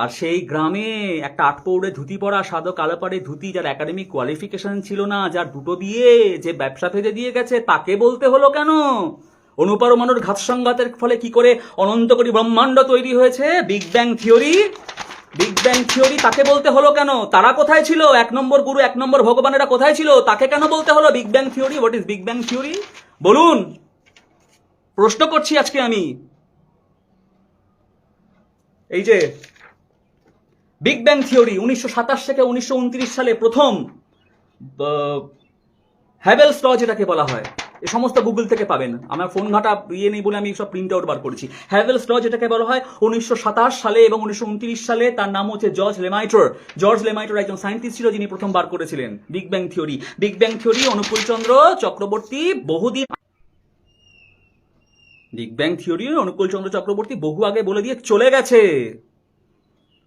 আর সেই গ্রামে একটা আটপৌড়ে ধুতি পরা সাদো কালো পাড়ে ধুতি যার একাডেমিক কোয়ালিফিকেশন ছিল না, যার দুটো বিয়ে যে ব্যবসা ফেলে দিয়ে গেছে, তাকে বলতে হলো কেন? অনুপারমাণুর ঘাত সংঘাতের ফলে কি করে অনন্ত কোটি ব্রহ্মাণ্ড তৈরি হয়েছে? Big bang theory big bang theory তাকে বলতে হলো কেন? তারা কোথায় ছিল? এক নম্বর গুরু, এক নম্বর ভগবানেরা কোথায় ছিল? তাকে কেন বলতে হলো big bang theory what is big bang theory বলুন। প্রশ্ন করছি আজকে আমি। এই যে বিগ ব্যাং থিওরি উনিশশো সাতাশ থেকে উনিশশো উনত্রিশ সালে প্রথম হ্যাভেলস ল যেটাকে বলা হয়, এ সমস্ত গুগল থেকে পাবেন। আমার ফোন ঘাটা ইয়ে নেই বলে আমি সব প্রিন্ট আউট বার করেছি। হ্যাভেলস ল যেটাকে বলা হয়, উনিশশো সাতাশ সালে এবং উনিশশো উনত্রিশ সালে তার নাম হচ্ছে জর্জ লেমাইটর জর্জ লেমাইটর একজন সায়েন্টিস্ট ছিল যিনি প্রথম বার করেছিলেন big bang theory big bang theory Anukul Chandra Chakraborty বহুদিন big bang theory Anukul Chandra Chakraborty বহু আগে বলে দিয়ে চলে গেছে।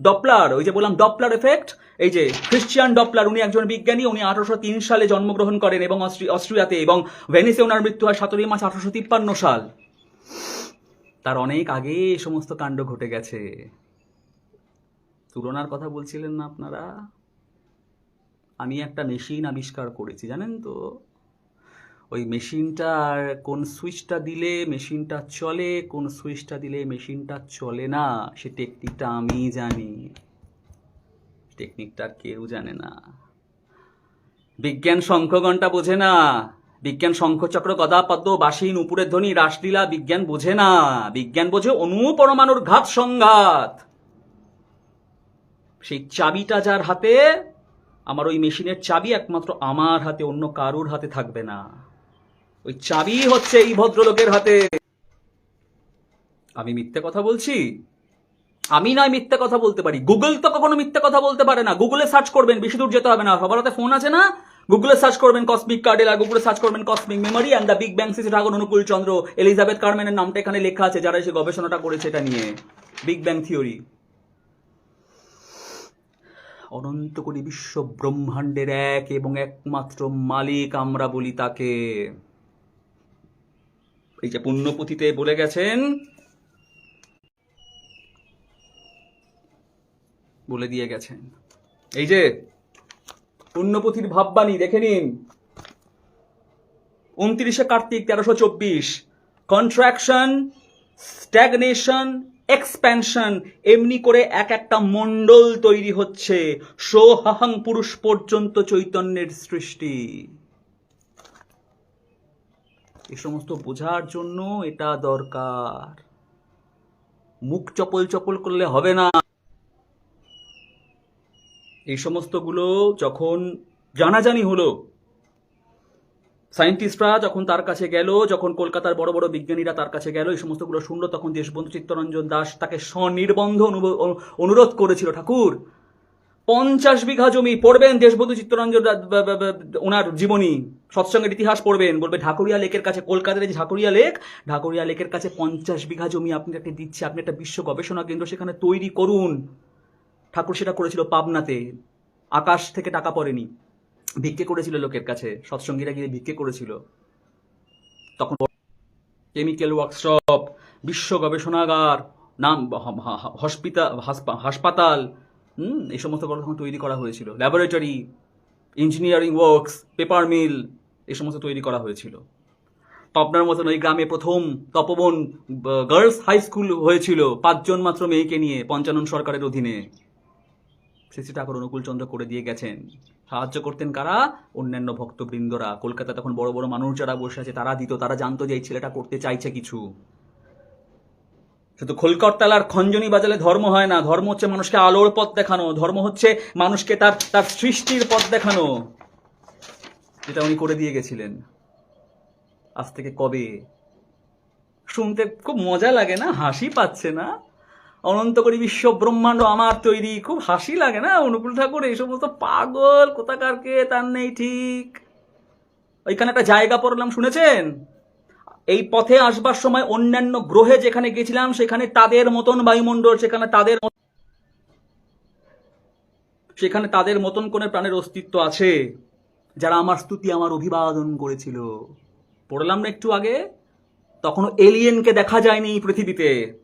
ডপলার, ওই যে বললাম ডপলার এফেক্ট এই যে খ্রিস্টিয়ান ডপলার, উনি একজন বিজ্ঞানী, উনি আঠারোশো তিন সালে জন্মগ্রহণ করেন এবং অস্ট্রিয়াতে এবং ভেনিসে ওনার মৃত্যু হয় সতেরোই মার্চ আঠারোশো তিপ্পান্ন সাল। তার অনেক আগে এই সমস্ত কাণ্ড ঘটে গেছে। তুলনার কথা বলছিলেন না আপনারা? আমি একটা মেশিন আবিষ্কার করেছি, জানেন তো? ওই মেশিনটার কোন সুইচটা দিলে মেশিনটা চলে, কোন সুইচটা দিলে মেশিনটা চলে না, সে টেকনিকটা আমি জানি। টেকনিকটা আর কেউ জানে না। বিজ্ঞান শঙ্খ ঘণ্টা বোঝে না। বিজ্ঞান শঙ্খচক্র গদা পদ্ম বাসীন উপরের ধ্বনি রাসলীলা বিজ্ঞান বোঝে না। বিজ্ঞান বোঝে অনু পরমাণুর ঘাত সংঘাত। সেই চাবিটা যার হাতে, আমার ওই মেশিনের চাবি একমাত্র আমার হাতে, অন্য কারুর হাতে থাকবে না। ওই চাবি হচ্ছে এই ভদ্রলোকের হাতে। আমি মিথ্যে কথা বলছি? আমি নয় মিথ্যে কথা বলতে পারি। গুগল তো কখনো মিথ্যে কথা বলতে পারে না। গুগলে সার্চ করবেন, বেশি দূর যেতে হবে না। সবার হাতে ফোন আছে না? গুগলে সার্চ করবেন, কসমিক কার্ডেল গুগলে সার্চ করবেন, cosmic memory and the big bang CC Thakur Anukul Chandra, Elizabeth কার্মেনের নামটা এখানে লেখা আছে, যারা এসে গবেষণাটা করেছে এটা নিয়ে। Big bang theory. অনন্ত কোটি বিশ্ব ব্রহ্মাণ্ডের এক এবং একমাত্র মালিক আমরা বলি তাকে। এই যে পুণ্যপুঁথিতে বলে গেছেন, বলে দিয়ে গেছেন। এই যে পুণ্যপুঁথির ভাববাণী, দেখে নিন। উনত্রিশে কার্তিক তেরোশো চব্বিশ কন্ট্রাকশন স্ট্যাগনেশন এক্সপ্যানশন এমনি করে এক একটা মণ্ডল তৈরি হচ্ছে সোহাং পুরুষ পর্যন্ত চৈতন্যের সৃষ্টি। এ সমস্ত বোঝার জন্য এটা দরকার। মুখ চপল চপল করলে হবে না। এই সমস্তগুলো যখন জানাজানি হলো, সায়েন্টিস্টরা যখন তার কাছে গেল, যখন কলকাতার বড় বড় বিজ্ঞানীরা তার কাছে গেল, এই সমস্তগুলো শুনলো, তখন দেশবন্ধু চিত্তরঞ্জন দাস তাকে স্বনির্বন্ধ অনুরোধ করেছিল, ঠাকুর, পঞ্চাশ বিঘা জমি পড়বেন দেশবন্ধু চিত্তরঞ্জন ওনার জীবনী। সৎসঙ্গের ইতিহাস পড়বেন। বলবে ঢাকুরিয়া লেকের কাছে, কলকাতার যে ঢাকুরিয়া লেক, ঢাকুরিয়া লেকের কাছে পঞ্চাশ বিঘা জমি আপনি একটা দিচ্ছে। আপনি একটা বিশ্ব গবেষণা কেন্দ্র সেখানে তৈরি করুন। ঠাকুর সেটা করেছিল পাবনাতে। আকাশ থেকে টাকা পড়েনি। ভিক্ষে করেছিল লোকের কাছে। সৎসঙ্গীরা গিয়ে ভিক্ষে করেছিল। তখন কেমিক্যাল ওয়ার্কশপ বিশ্ব গবেষণাগার, নাম হাসপাতাল, হুম, এই সমস্ত তখন তৈরি করা হয়েছিল। Laboratory engineering works paper mill এই সমস্ত তৈরি করা হয়েছিল। পাবনার মতন ওই গ্রামে প্রথম তপবন গার্লস হাই স্কুল হয়েছিল পাঁচজন মাত্র মেয়েকে নিয়ে পঞ্চানন সরকারের অধীনে। শ্রী ঠাকুর অনুকূল চন্দ্র করে দিয়ে গেছেন। সাহায্য করতেন কারা? অন্যান্য ভক্তবৃন্দরা। কলকাতা তখন বড় বড় মানুষ যারা বসে আছে, তারা দিত, তারা জানতো যে এই ছেলেটা করতে চাইছে কিছু। শুধু খোলকরতালার খঞ্জনি বাজালে ধর্ম হয় না। ধর্ম হচ্ছে মানুষকে আলোর পথ দেখানো। ধর্ম হচ্ছে মানুষকে তার তার সৃষ্টির পথ দেখানো। যেটা উনি করে দিয়ে গেছিলেন। আজ থেকে কবে? শুনতে খুব মজা লাগে না? হাসি পাচ্ছে না? অনন্ত করি বিশ্ব ব্রহ্মাণ্ড আমার তৈরি। খুব হাসি লাগে না? অনুকূল ঠাকুর, এই সমস্ত পাগল কোথাকারকে? তার নেই ঠিক। ওইখানে একটা জায়গা পড়লাম, শুনেছেন? এই পথে আসবার সময় অন্যান্য গ্রহে যেখানে গেছিলাম, সেখানে তাদের মতন বায়ুমণ্ডল, সেখানে তাদের সেখানে তাদের মতন কোন প্রাণের অস্তিত্ব আছে। যারা আমার স্তুতি, আমার অভিবাদন করেছিল। পড়লাম না একটু আগে, তখনও এলিয়েনকে দেখা যায়নি পৃথিবীতে।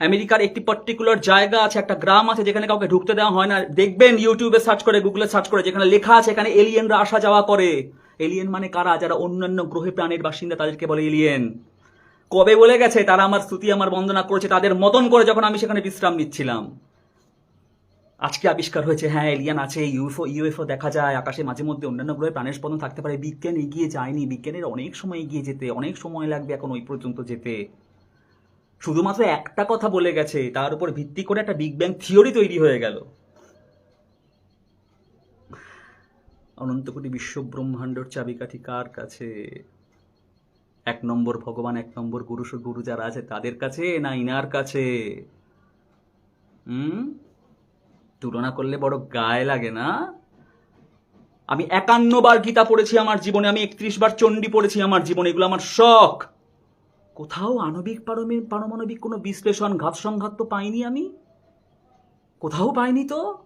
আমেরিকার একটি পার্টিকুলার জায়গা আছে, একটা গ্রাম আছে, যেখানে কাউকে ঢুকতে দেওয়া হয় না। দেখবেন ইউটিউবে সার্চ করে গুগলে সার্চ করে, যেখানে লেখা আছে, এখানে এলিয়েনরা আসা যাওয়া করে। এলিয়েন মানে কারা? যারা অন্যান্য গ্রহে প্রাণের বাসিন্দা, তাদেরকে বলে এলিয়েন। কবে বলে গেছে? তারা আমার স্তুতি, আমার বন্দনা করেছে, তাদের মতন করে যখন আমি সেখানে বিশ্রাম নিচ্ছিলাম। আজকে আবিষ্কার হয়েছে হ্যাঁ এলিয়ান আছে ইউএফও ইউএফও দেখা যায়, আকাশে মাঝে মধ্যে অন্যান্য গ্রহে প্রাণের স্পন্দন থাকতে পারে, বিজ্ঞান এগিয়ে যায়নি, বিজ্ঞানের অনেক সময় এগিয়ে যেতে, অনেক সময় লাগবে এখন ওই পর্যন্ত যেতে। শুধুমাত্র একটা কথা বলে গেছে, তার উপর ভিত্তি করে একটা বিগ ব্যাং থিওরি তৈরি হয়ে গেল। অনন্ত কোটি বিশ্ব ব্রহ্মাণ্ডর চাবিকাঠি কার কাছে? এক নম্বর ভগবান, এক নম্বর গুরু গুরু যারা আছে তাদের কাছে না ইনার কাছে? হুম? তুলনা করলে বড় গায়ে লাগে না? আমি একান্ন বার গীতা পড়েছি আমার জীবনে, আমি একত্রিশ বার চণ্ডী পড়েছি আমার জীবনে, এগুলো আমার শখ। কোথাও আণবিক পারমে- পারমাণবিক কোনো বিশ্লেষণ, ঘাত সংঘাত তো পাইনি আমি? কোথাও পাইনি তো?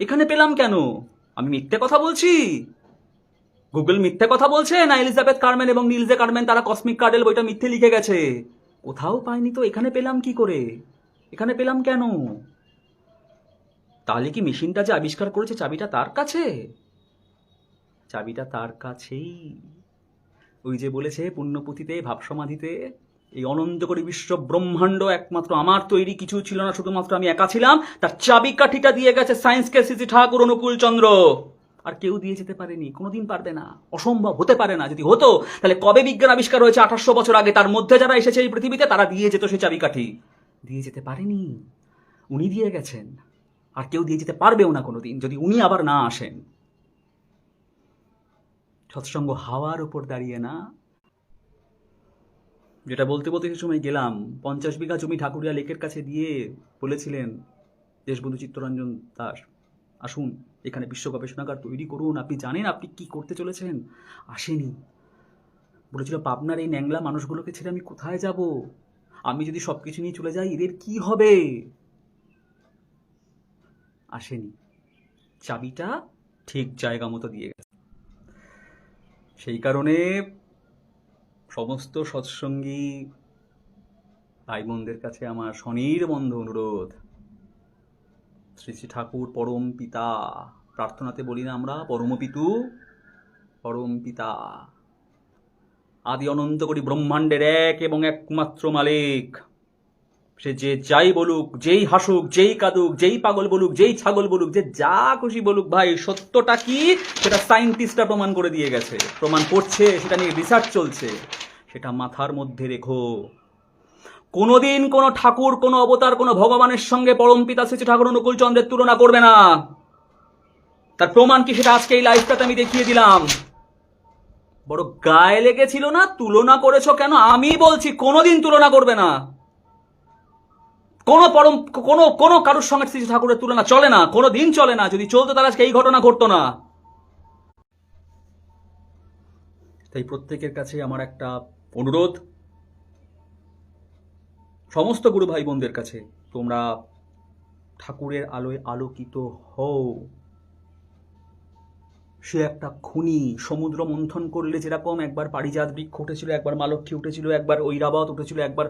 এখানে পেলাম কেন? আমি মিথ্যে কথা বলছি? গুগল মিথ্যে কথা বলছে? না এলিজাবেথ কার্মেন এবং নীলজে কার্মেন তারা কসমিক কার্ডেল বইটা মিথ্যে লিখে গেছে? কোথাও পাইনি তো, এখানে পেলাম কি করে? এখানে পেলাম কেন? তাহলে কি মেশিনটা যে আবিষ্কার করেছে চাবিটা তার কাছে? চাবিটা তার কাছেই। ওই যে বলেছে পুণ্যপুঁথিতে ভাবসমাধিতে, এই অনন্ত করে বিশ্ব ব্রহ্মাণ্ড একমাত্র আমার তৈরি, কিছু ছিল না, শুধুমাত্র আমি একা ছিলাম। তার চাবিকাঠিটা দিয়ে গেছে সায়েন্সকে সিসি ঠাকুর অনুকূল চন্দ্র। আর কেউ দিয়ে যেতে পারেনি, কোনোদিন পারবে না, অসম্ভব হতে পারে না, যদি হতো, তাহলে কবে বিজ্ঞান আবিষ্কার হয়েছে আঠাশশো বছর আগে? তার মধ্যে যারা এসেছে এই পৃথিবীতে, তারা দিয়ে যেত সেই চাবিকাঠি। দিয়ে যেতে পারেনি। উনি দিয়ে গেছেন। আর কেউ দিয়ে যেতে পারবেও না কোনোদিন, যদি উনি আবার না আসেন। সৎসঙ্গ হাওয়ার উপর দাঁড়িয়ে না। যেটা বলতে বলতে সে সময় গেলাম, পঞ্চাশ বিঘা জমি ঠাকুরিয়া লেকের কাছে দিয়ে বলেছিলেন, দেশবন্ধু চিত্তরঞ্জন দাস, আসুন, এখানে বিশ্ব গবেষণাগার তৈরি করুন। আপনি জানেন আপনি কি করতে চলেছেন? আসেনি। বলেছিল, পাবনার এই ন্যাংলা মানুষগুলোকে ছেড়ে আমি কোথায় যাব? আমি যদি সব কিছু নিয়ে চলে যাই, এদের কি হবে? আসেনি। চাবিটা ঠিক জায়গা মতো দিয়ে গেছে। সেই কারণে সমস্ত সৎসঙ্গী ভাই বোনদের কাছে আমার স্বনির্বন্ধ অনুরোধ। শ্রী শ্রী ঠাকুর পরম পিতা, প্রার্থনাতে বলি না আমরা, পরম পিতু, পরম পিতা। আদি অনন্ত করি ব্রহ্মাণ্ডের এক এবং একমাত্র মালিক। সে যে যাই বলুক, যেই হাসুক, যেই কাঁদুক, যেই পাগল বলুক, যেই ছাগল বলুক, যে যা খুশি বলুক, ভাই, সত্যটা কি? সেটা সায়েন্টিস্টরা প্রমাণ করে দিয়ে গেছে। প্রমাণ করছে, সেটা নিয়ে রিসার্চ চলছে। সেটা মাথার মধ্যে রেখো। কোনোদিন কোনো ঠাকুর, কোনো অবতার, কোনো ভগবানের সঙ্গে পরম পিতা শ্রী ঠাকুর অনুকূল চন্দ্রের তুলনা করবে না। তার প্রমাণ কি সেটা আজকে এই লাইফটাতে আমি দেখিয়ে দিলাম? বড় গায়ে লেগেছিল না? তুলনা করেছ কেন? আমি বলছি, কোনোদিন তুলনা করবে না। কোনো পরম, কোনো কোনো কারুর সঙ্গে শ্রী ঠাকুরের তুলনা চলে না, কোনো দিন চলে না, যদি চলতো তাহলে আজকে এই ঘটনা ঘটতো না। তাই প্রত্যেকের কাছে আমার একটা অনুরোধ। সমস্ত গুরু ভাই বোনদের কাছে তোমরা ঠাকুরের আলোয় আলোকিত হও। সে একটা খুনি। সমুদ্র মন্থন করলে যেরকম একবার পারিজাত বৃক্ষ উঠেছিল, একবার মালক্ষী উঠেছিল, একবার ঐরাবত উঠেছিল, একবার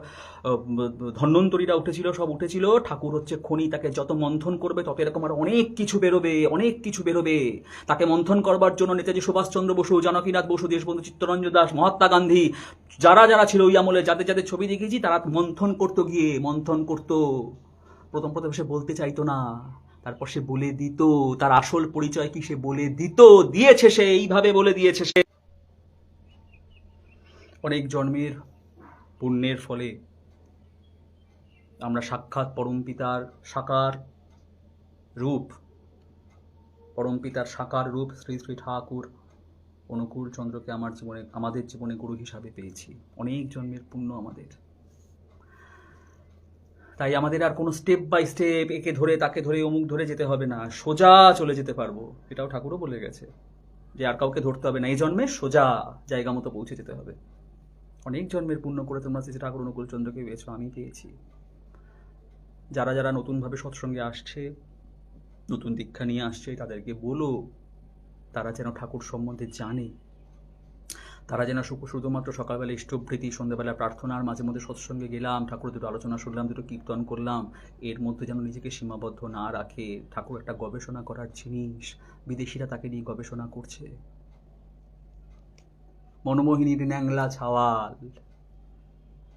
ধন্বন্তরীরা উঠেছিল, সব উঠেছিল। ঠাকুর হচ্ছে খনি, তাকে যত মন্থন করবে তত এরকম আর অনেক কিছু বেরোবে, অনেক কিছু বেরোবে। তাকে মন্থন করবার জন্য নেতাজি সুভাষচন্দ্র বসু, জানকীনাথ বসু, দেশবন্ধু চিত্তরঞ্জন দাস, মহাত্মা গান্ধী, যারা যারা ছিল ওই আমলে, যাদের যাদের ছবি দেখেছি, তারা মন্থন করতো গিয়ে, মন্থন করতো। প্রথম প্রথম সে বলতে চাইতো না। তারপর সে বলে দিত, তার আসল পরিচয় কি সে বলে দিত, দিয়েছে সে, এইভাবে বলে দিয়েছে সে। অনেক জন্মের পুণ্যের ফলে আমরা সাক্ষাৎ পরমপিতার সাকার রূপ পরমপিতার সাকার রূপ শ্রী শ্রী ঠাকুর অনুকূল চন্দ্রকে আমার জীবনে, আমাদের জীবনে গুরু হিসাবে পেয়েছি। অনেক জন্মের পুণ্য আমাদের। তাই আমাদের আর কোনো স্টেপ বাই স্টেপ একে ধরে, তাকে ধরে, অমুক ধরে যেতে হবে না। সোজা চলে যেতে পারব, এটাও ঠাকুরও বলে গেছে। যে আর কাউকে ধরতে হবে না। এই জন্মে সোজা জায়গা মতো পৌঁছে যেতে হবে। অনেক জন্মের পূর্ণ করে তোমরা শ্রী ঠাকুর অনুকূল চন্দ্রকে পেয়েছ, আমি পেয়েছি। যারা যারা নতুনভাবে সৎসঙ্গে আসছে, নতুন দীক্ষা নিয়ে আসছে, তাদেরকে বলো, তারা যেন ঠাকুর সম্বন্ধে জানে। তারা যেন শুধু শুধুমাত্র সকালবেলা ইষ্টভৃতি সন্ধ্যাবেলা প্রার্থনার মাঝে মধ্যে সৎসঙ্গে গেলাম ঠাকুর দুটো আলোচনা শুনলাম, দুটো কীর্তন করলাম, এর মধ্যে যেন নিজেকে সীমাবদ্ধ না রাখে। ঠাকুর একটা গবেষণা করার জিনিস, বিদেশিরা তাকে নিয়ে গবেষণা করছে। মনমোহিনীর ন্যাংলা ছাওয়াল।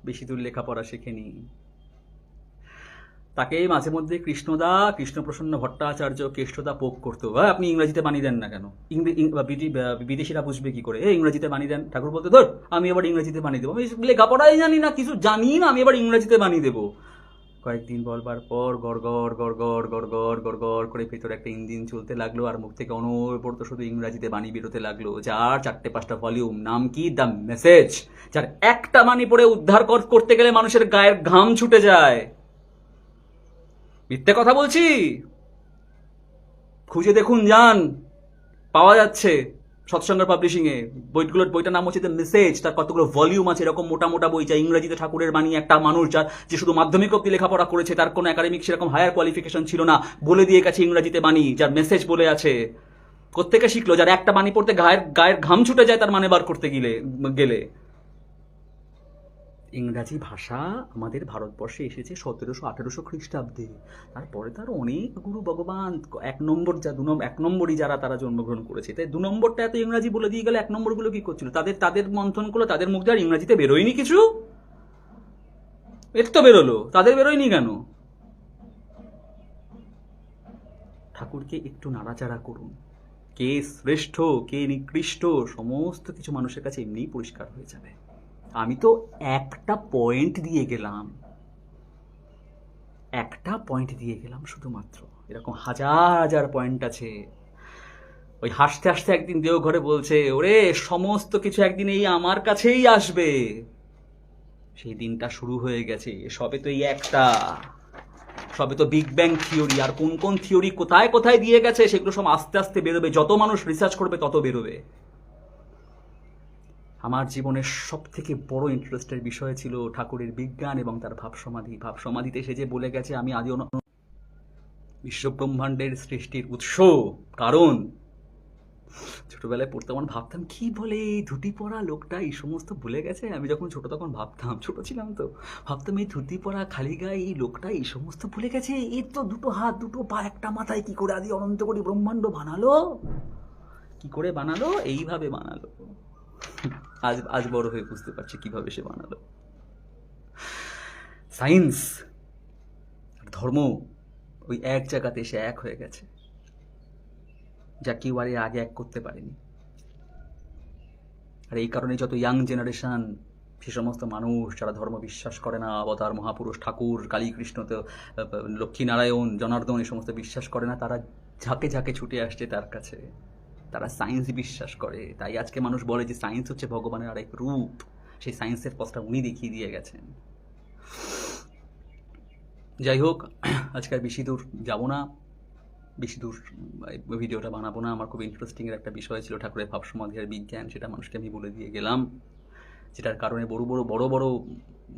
বেশি দূর লেখাপড়া শেখেনি। তাকে মাঝে মধ্যে কৃষ্ণদা, কৃষ্ণপ্রসন্ন ভট্টাচার্য, কেষ্টদা পোক করতো হ্যাঁ আপনি ইংরাজিতে বানিয়ে দেন না কেন? বিদেশিরা বুঝবে কি করে? ইংরাজিতে বানিয়ে দেন। ঠাকুর বলতে, ধর, আমি এবার ইংরাজিতে বানিয়ে দেবো। আমি লেখাপড়াই জানি না, কিছু জানি না, আমি এবার ইংরাজিতে বানিয়ে দেবো। কয়েকদিন বলবার পর গড়গড় গড়গড় গড়গড় গড়গড় করে ভেতরে একটা ইঞ্জিন চলতে লাগল আর মুখ থেকে অনবরত শুধু ইংরাজিতে বাণী বেরোতে লাগল, যার চারটে পাঁচটা ভলিউম নাম কি? দ্য মেসেজ যার একটা বাণী পড়ে উদ্ধার করতে গেলে মানুষের গায়ের ঘাম ছুটে যায়। মিথ্যে কথা বলছি? খুঁজে দেখুন, যান। পাওয়া যাচ্ছে সৎসঙ্গের পাবলিশিং এ। বইগুলোর বইটার নাম হচ্ছে দ্য মেসেজ তার কতগুলো ভলিউম আছে, এরকম মোটা মোটা বই যা ইংরেজিতে ঠাকুরের বাণী, একটা মানুষ যার যে শুধু মাধ্যমিক অব্দি লেখাপড়া করেছে, তার কোনো একাডেমিক সেরকম হায়ার কোয়ালিফিকেশন ছিল না। বলে দিয়ে গেছে ইংরেজিতে বাণী, যার মেসেজ বলে আছে। কোত্থেকে শিখলো? যার একটা বাণী পড়তে গায়ের গায়ের ঘাম ছুটে যায়, তার মানে বার করতে গেলে গেলে। ইংরাজি ভাষা আমাদের ভারতবর্ষে এসেছে সতেরোশো আঠেরোশো খ্রিস্টাব্দে। তারপরে তার অনেক গুরু ভগবান, এক নম্বর যা, দু নম্বর এক নম্বরই যারা তারা জন্মগ্রহণ করেছে। তাই দু নম্বরটা এত ইংরাজি বলে দিয়ে গেলে এক নম্বরগুলো কি করছিল? তাদের তাদের মন্থনগুলো, তাদের মুখ আর ইংরাজিতে বেরোয়নি কিছু? এর তো বেরোলো। তাদের বেরোয়নি কেন? ঠাকুরকে একটু নাড়াচাড়া করুন। কে শ্রেষ্ঠ, কে নিকৃষ্ট, সমস্ত কিছু মানুষের কাছে এমনিই পরিষ্কার হয়ে যাবে। আমি তো একটা পয়েন্ট দিয়ে গেলাম। একটা পয়েন্ট দিয়ে গেলাম শুধুমাত্র। এরকম হাজার হাজার পয়েন্ট আছে। ওই হাসতে হাসতে একদিন দেও ঘরে বলছে, ওরে, সমস্ত কিছু একদিন এই আমার কাছেই আসবে। সেই দিনটা শুরু হয়ে গেছে। সবে তো এই একটা। সবে তো বিগ ব্যাং থিওরি আর কোন কোন থিওরি কোথায় কোথায় দিয়ে গেছে, সেগুলো সব আস্তে আস্তে বেরোবে। যত মানুষ রিসার্চ করবে, তত বেরোবে। আমার জীবনের সব থেকে বড় ইন্টারেস্টের বিষয় ছিল ঠাকুরের বিজ্ঞান এবং তার ভাব সমাধি ভাব সমাধিতে সে যে বলে গেছে, আমি আদি অন- বিশ্বব্রহ্মাণ্ডের সৃষ্টির উৎস, কারণ? ছোটবেলায় পড়তে আমার ভাবতাম, কি বলে ধুতি পরা লোকটা? এই সমস্ত ভুলে গেছে? আমি যখন ছোট তখন ভাবতাম, ছোট ছিলাম তো, ভাবতাম, এই ধুতি পরা খালি গায়ে এই লোকটা এই সমস্ত ভুলে গেছে? এর তো দুটো হাত, দুটো পা, একটা মাথায় কি করে আদি অনন্ত করে ব্রহ্মাণ্ড বানালো? কি করে বানালো? এইভাবে বানালো। আজ আজ বড় হয়ে বুঝতে পারছি কীভাবে সে বানালো। সায়েন্স ধর্ম, ওই এক জায়গাতে এসে এক হয়ে গেছে। যা কেউ আর আগে এক করতে পারেনি। আর এই কারণে যত ইয়াং জেনারেশন সে সমস্ত মানুষ যারা ধর্ম বিশ্বাস করে না, অবতার, মহাপুরুষ, ঠাকুর, কালীকৃষ্ণ, তো লক্ষ্মীনারায়ণ জনার্দন, এই সমস্ত বিশ্বাস করে না, তারা ঝাঁকে ঝাঁকে ছুটে আসছে তার কাছে। তারা সায়েন্স বিশ্বাস করে। তাই আজকে মানুষ বলে যে সায়েন্স হচ্ছে ভগবানের আরেক রূপ। সেই সায়েন্সের পথটা উনি দেখিয়ে দিয়ে গেছেন। যাই হোক, আজকে আর বেশি দূর যাব না। বেশি দূর ভিডিওটা বানাবো না। আমার খুব ইন্টারেস্টিং এর একটা বিষয় ছিল ঠাকুরের ভাব সমাধি আর বিজ্ঞান, সেটা মানুষকে আমি বলে দিয়ে গেলাম। যেটার কারণে বড় বড় বড় বড়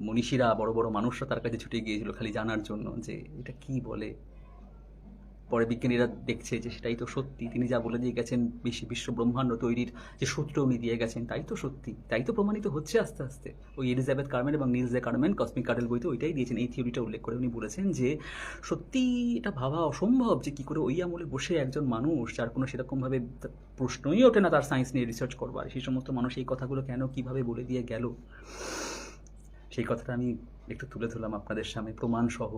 মনীষীরা, বড় বড় মানুষরা তার কাছে ছুটে গিয়েছিল খালি জানার জন্য যে এটা কি বলে। পরে বিজ্ঞানীরা দেখছে যে সেটাই তো সত্যি। তিনি যা বলে দিয়ে গেছেন বিশ্ব বিশ্ব ব্রহ্মাণ্ড তৈরির যে সূত্র উনি দিয়ে গেছেন, তাই তো সত্যি। তাই তো প্রমাণিত হচ্ছে আস্তে আস্তে। ওই এলিজাবেথ কার্মেন এবং নিলস দে কার্মেন কসমিক কার্ডেল বইতে ওইটাই দিয়েছেন। এই থিওরিটা উল্লেখ করে উনি বলেছেন যে, সত্যি এটা ভাবা অসম্ভব যে কি করে ওই আমলে বসে একজন মানুষ, যার কোনো সেরকমভাবে প্রশ্নই ওঠে না তার সায়েন্স নিয়ে রিসার্চ করবার। সেই সমস্ত মানুষ এই কথাগুলো কেন কীভাবে বলে দিয়ে গেল? সেই কথাটা আমি একটু তুলে ধরলাম আপনাদের সামনে। প্রমাণ সহ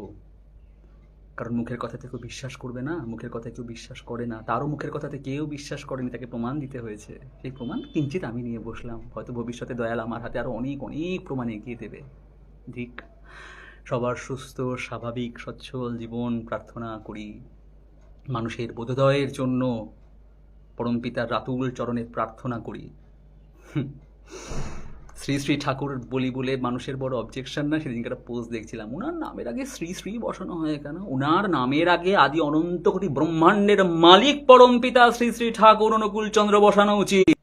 কারণ মুখের কথাতে কেউ বিশ্বাস করবে না, মুখের কথা কেউ বিশ্বাস করে না। তারও মুখের কথাতে কেউ বিশ্বাস করেনি, তাকে প্রমাণ দিতে হয়েছে। সেই প্রমাণ কিঞ্চিত আমি নিয়ে বসলাম। হয়তো ভবিষ্যতে দয়াল আমার হাতে আরও অনেক অনেক প্রমাণ এগিয়ে দেবে। ঠিক সবার সুস্থ, স্বাভাবিক, সচ্ছল জীবন প্রার্থনা করি। মানুষের বোধোদয়ের জন্য পরমপিতার রাতুল চরণে প্রার্থনা করি। শ্রী শ্রী ঠাকুর বলি বলে মানুষের বড় অবজেকশন না সেদিনকে একটা পোস্ট দেখছিলাম। ওনার নামের আগে শ্রী শ্রী বসানো হয় কেন? ওনার নামের আগে আদি অনন্ত কোটি ব্রহ্মাণ্ডের মালিক পরম পিতা শ্রী শ্রী ঠাকুর অনুকূল চন্দ্র বসানো উচিত।